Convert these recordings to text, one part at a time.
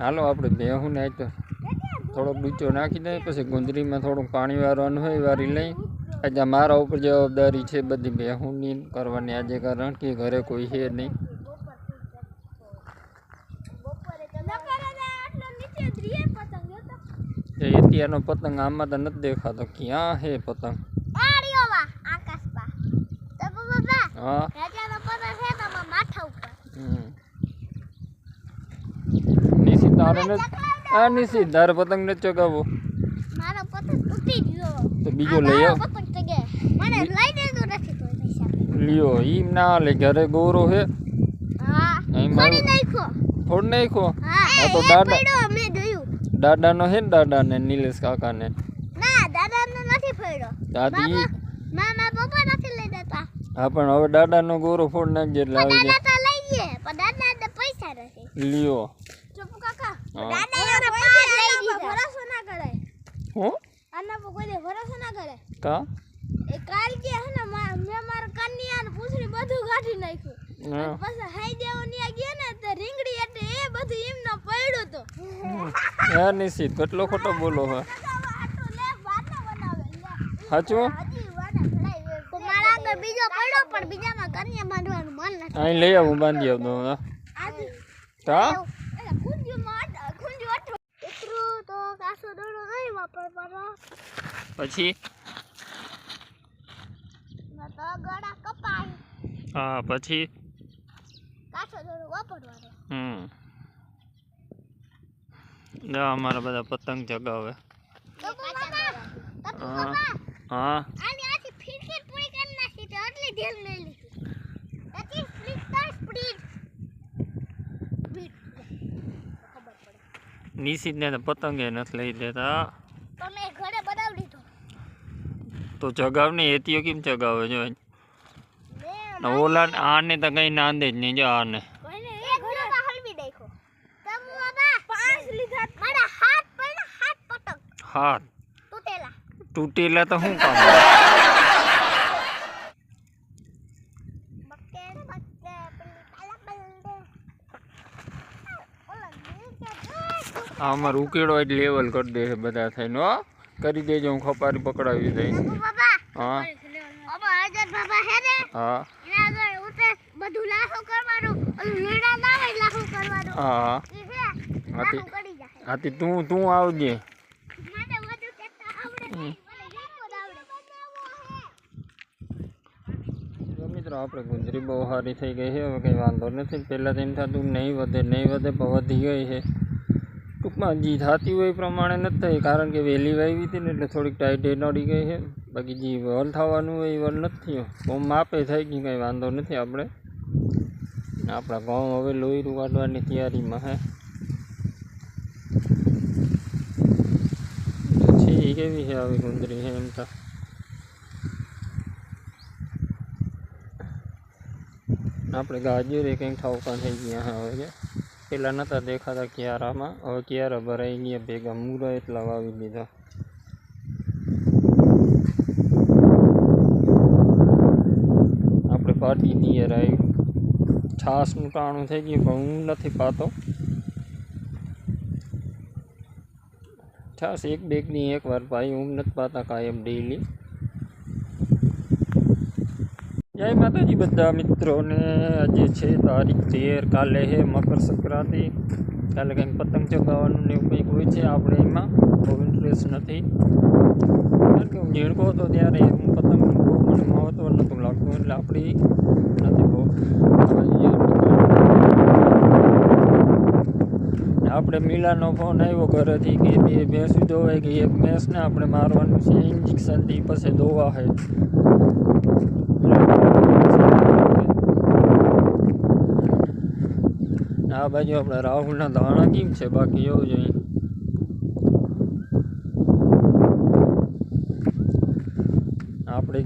હાલો આપણે બેહું ને તો. થોડો ડૂચો નાખી દઈએ પછી ગુંદરીમાં થોડું પાણી વારવાનું હોય વારી લઈ. આજે મારા ઉપર જવાબદારી છે બધી બેહુંની કરવાની. આજે કારણ કે ઘરે કોઈ છે નહીં. એ એતિયાનો પતંગ આમાં તો નથી દેખાતો. ક્યાં હે પતંગ? હા હમ. તારે આ નિશી તારે પતંગ નથી ચગાવો. મારો પતંગ તૂટી ગયો. તો બીજો લઈ આવ. પતંગ ચગે મને લઈ દેતો નથી તો પૈસા. લ્યો ઈમ ના લે ઘરે ગોરો હા. અહીં ફોડી નાખો ફોડ નાખો હા તો દાદા- મેં જોયું. દાદાનો છે ને દાદાને નિલેશ કાકાને. ના દાદાનો નથી ફોડ્યો. દાદી મામા પપ્પા નથી લઈ દેતા. હા પણ હવે દાદાનો ગોરો ફોડ નાખજે એટલે આવી દાદા તો લઈ લે પણ દાદા ને પૈસા નથી. લ્યો. કાકા હા. ના આના પર કોઈ દે ભરોસો ના કરે. તો એ કાલ કે હે ને મા- મેં મારા કન્યા ને પૂછડી બધું કાઢી નાખ્યું. પછી હાઈ દેવો ન્યા ગયા ને તે રીંગડી એટલે એ બધું એમનો પડ્યું તો. યાર નિશિત કેટલો ખોટો બોલો હે. સાચું મારા આગળ બીજો પડ્યો પણ બીજામાં કન્યા બાંધવાનું મન નથી. અહીં લઈ આવું બાંધી આવતો હા. આજી. પછી? ન હા, પછી? હમ. અમારા બધા પતંગ ચગાવે હા. મામા હા આની આથી ફીરકી પૂરી તો ચગાવ ને એતીઓ કેમ ચગાવે જો મેં ને ઓલા આને તો કઈ નાંદે જ નહીં જો આને કોઈને એક ઘરે હલવી નાખ્યો તમુ બાબા પાંચ લીધા મારા હાથ પડ્યા હાથ પતંગ હાથ તૂટેલા તૂટેલા તો શું કામ બક્કે ને બક્કે પેલી કાલા બલદે ઓલા નીચે જોઈ આ અમારે ઉકેડો જ લેવલ કરી દે છે બધા થઈને હો કરી દેજો હું ખપારી પકડાવી દઈ તમુ બાબા હા બાબા અજર બાબા હે ને હા એના આગળ ઉતે બધું લાખો કરવાનું ઓલું લીડા ના હોય લાખો કરવાનું હા ઈ છે હાથી લાખો કરી જાય હાથી તું તું આવજે મને બધું કહેતા આવડે નહીં મને એક જ આવડે તો મિત્રો આપણે ગુંદરી બહુ સારી થઈ ગઈ છે હવે કંઈ વાંધો નથી પહેલાં તેમ થતું નહીં વધે નહીં વધે પણ વધી ગઈ છે ટૂંકમાં જે થતી હોય એ પ્રમાણે નથી થઈ કારણ કે વહેલી વાવી હતી ને એટલે થોડીક ટાઈટ નડી ગઈ છે બાકી જે વલ થવાનું હોય એ વલ નથી થયો બહુ માપે થઈ ગયું કંઈ વાંધો નથી આપણે આપણા ઘઉં હવે લોહીરું કાઢવાની તૈયારીમાં હે છે એ કેવી છે આવી ગુંદરી છે એમ તો આપણે ગાજરે કંઈક ઠાવકા થઈ ગયા હા હવે કે પેલા નતા દેખાતા કિયારામાં હવે કિયારા ભરાઈ ગયા ભેગા મૂરા એટલા વાવી દીધા આપણે પાટી દઈએ છાસનું ટાણું થઈ ગયું, પણ હું નથી પાતો. છાસ એક બેગની એક વાર ભાઈ હું નથી પાતા કાયમ ડેઈલી જય માતાજી બધા મિત્રોને, આજે છે તારીખ તેર, કાલે હે મકર સંક્રાંતિ. કાલે કંઈક પતંગ ચગાવવાનું ને એવું કંઈક હોય છે આપણે એમાં બહુ ઇન્ટરેસ્ટ નથી. કારણ કે ઝીણકો હતો ત્યારે હું પતંગ બહુ મને મહત્વ નહોતું લાગતું, એટલે આપણી નથી બહુ. આપણે મિલાનો ફોન આવ્યો ઘરેથી કે બે ભેંસ દોવાય કે એક ભેંસને આપણે મારવાનું છે ઇન્જેક્શનથી પછી દોવા છે આ બાજુ આપણે રાહુલના દાણા કેમ છે? બાકી એવું જોઈએ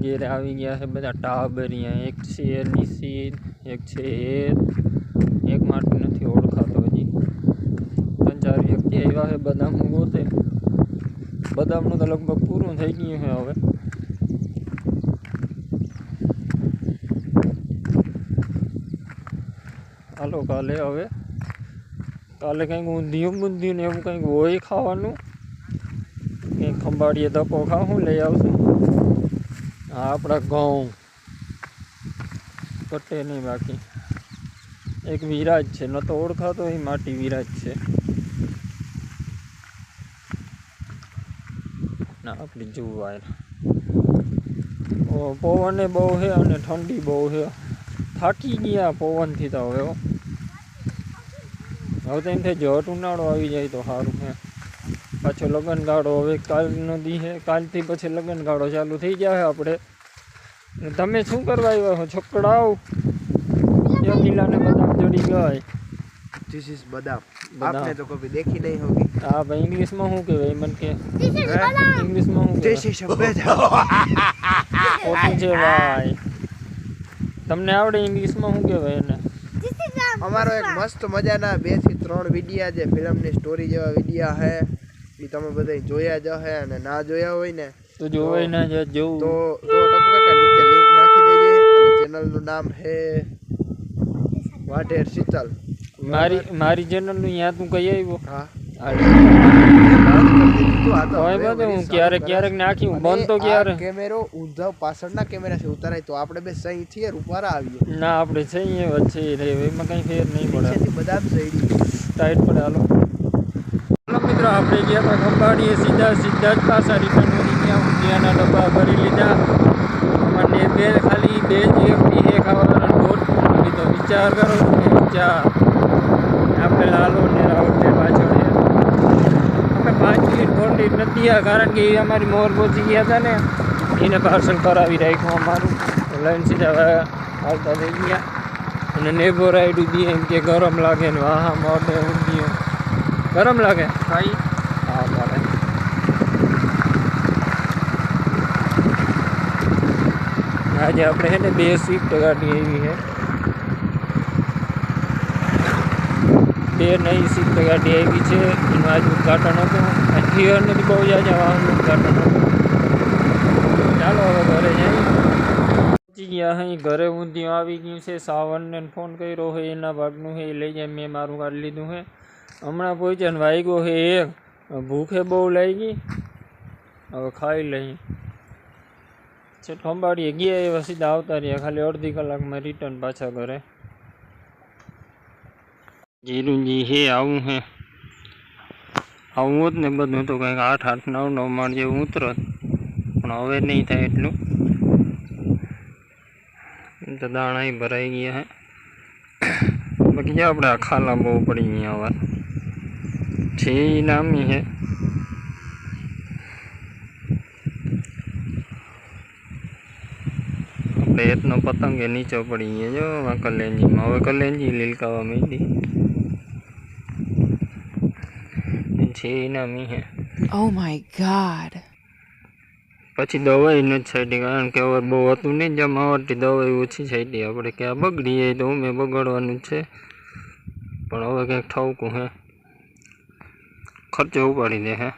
આપણે ઘેરે આવી ગયા છે બધા ટાબરિયા એક છે નિશિત એક છે હેત એક માટે નથી ઓળખાતો હજી ત્રણ ચાર વ્યક્તિ આવ્યા છે બદામ ગોતે બદામનું તો લગભગ પૂરું થઈ ગયું છે હવે હાલો કાલે હવે કાલે કંઈક ઊંધિયું બુંધિયું ને એવું કંઈક હોય ખાવાનું કંઈક ખંભાળીએ ધક્કો ખાવું લઈ આવશું આ આપણા ઘઉં પટ્ટે નહીં બાકી. એક વિરાજ છે, ન તો ઓળખાતો એ માટી વિરાજ છે. ના, આપણી જુવાર. પવને બહુ છે અને ઠંડી બહુ છે થાકી ગયા પવનથી તો હવે હો. હવે તો એમ થાય જટ ઉનાળો આવી જાય તો સારું છે પાછો લગનગાળો હવે કાલનો દી છે કાલથી પછી લગનગાળો ચાલુ થઈ ગયા છે આપણે તમે શું કરવા આવ્યા છો છોકરાઓ યોગીલાને બદામ ચડી ગઈ ધીસ ઇઝ બદામ આપને તો કભી દેખી નહીં હોગી હા ભાઈ ઇંગ્લિશમાં શું કહેવાય મન કે ઇંગ્લિશમાં શું ધીસ ઇઝ બદામ ઓકે છે ભાઈ તમને આવડે ઇંગ્લિશમાં શું કહેવાય એને અમારો એક મસ્ત મજાના બે થી ત્રણ વિડિયા જે ફિલ્મની સ્ટોરી જેવા વિડિયા છે એ તમે બધા જોયા જ હે અને ના જોયા હોય ને તો જોવાય ના જ જોવું. તો તો કાકા નીચે લિંક નાખી દેજે અને ચેનલનું નામ હે વાટેર શીતલ. મારી મારી ચેનલનું અહીંયા તું કઈ આવ્યો? હા. હું હું કેમેરો ઊંધા પાછળના કેમેરાથી ઉતારાય તો આપણે બે સહી થઈએ રૂપારા આવીએ. ના આપણે વચ્ચે એમાં કઈ ફેર નહીં પડે. બધા સહી ટાઈટ પડે હાલો. મિત્રો, આપણે ગયા હતા ખંભાળીએ, સીધા સીધા જ પાછા રિટર્ન વળી ગયા ઊંધિયાના ડબ્બા ભરી લીધા. અને બે ખાલી, બે જ એક ખાવાના દોઢ તો વિચાર કરો કે વિચાર આપણે લાલો ને રાહુલ ને પાછળ. અમે પાંચ મિનિટ નથી ગયા કારણ કે એ અમારી મોર પહોંચી ગયા હતા ને. એને પાર્સલ કરાવી રાખ્યું અમારું. લાઈન સીધા આવતા થઈ ગયા. અને નેબો રાઈડ બી એમ કે ગરમ લાગે ને વાહ મોઢે ગરમ લાગે ભાઈ હા બરાબર આજે આપણે છે ને બે સ્વિફ્ટ ગાડી આવી છે બે નવી સ્વિફ્ટ ગાડી આવી છે એનું આજ ઉદઘાટન હતું થિયર નથી બહુ જાજા વાહનનું ઉદઘાટન હતું ચાલો હવે ઘરે જઈએ પહોંચી ગયા અહીં ઘરે ઊંધિયું આવી ગયું છે સાવનને ફોન કર્યો હોય એના ભાગનું છે એ લઈ જાય મેં મારું કાઢી લીધું છે હમણાં પહોંચ્યા ને વાગ્યો છે એક ભૂખે બહુ લાગી હવે ખાઈ લઈ છે ખંભાળીએ ગયા એવા સીધા આવતા રહ્યા ખાલી અડધી કલાકમાં રિટર્ન પાછા ઘરે જીરુજી હે આવું હે આવું હોત ને બધું તો કંઈક આઠ આઠ નવ નવ માળ જેવું ઉતરત પણ હવે નહીં થાય એટલું એમ તો દાણા ભરાઈ ગયા હે બાકી જે આપણે આ ખાલા બહુ પડી ગયા હવે નામી હે આપણે એતનો પતંગ એ નીચે પડી ગયો. જો આ કલેંજીમાં. હવે કલેંજી લીલકાવા માંડી. છે નામી હે Oh my god. પછી દવાઈ નથી છાંટી કારણ કે હવે બહુ હતું નહીં. જમાવટથી દવાઈ ઓછી છાંટી. આપણે કે આ બગડી જાય તો મેં બગાડવાનું છે. પણ હવે કંઈક ઠાવકું હે. ખર્ચો ઉપાડી દે હે.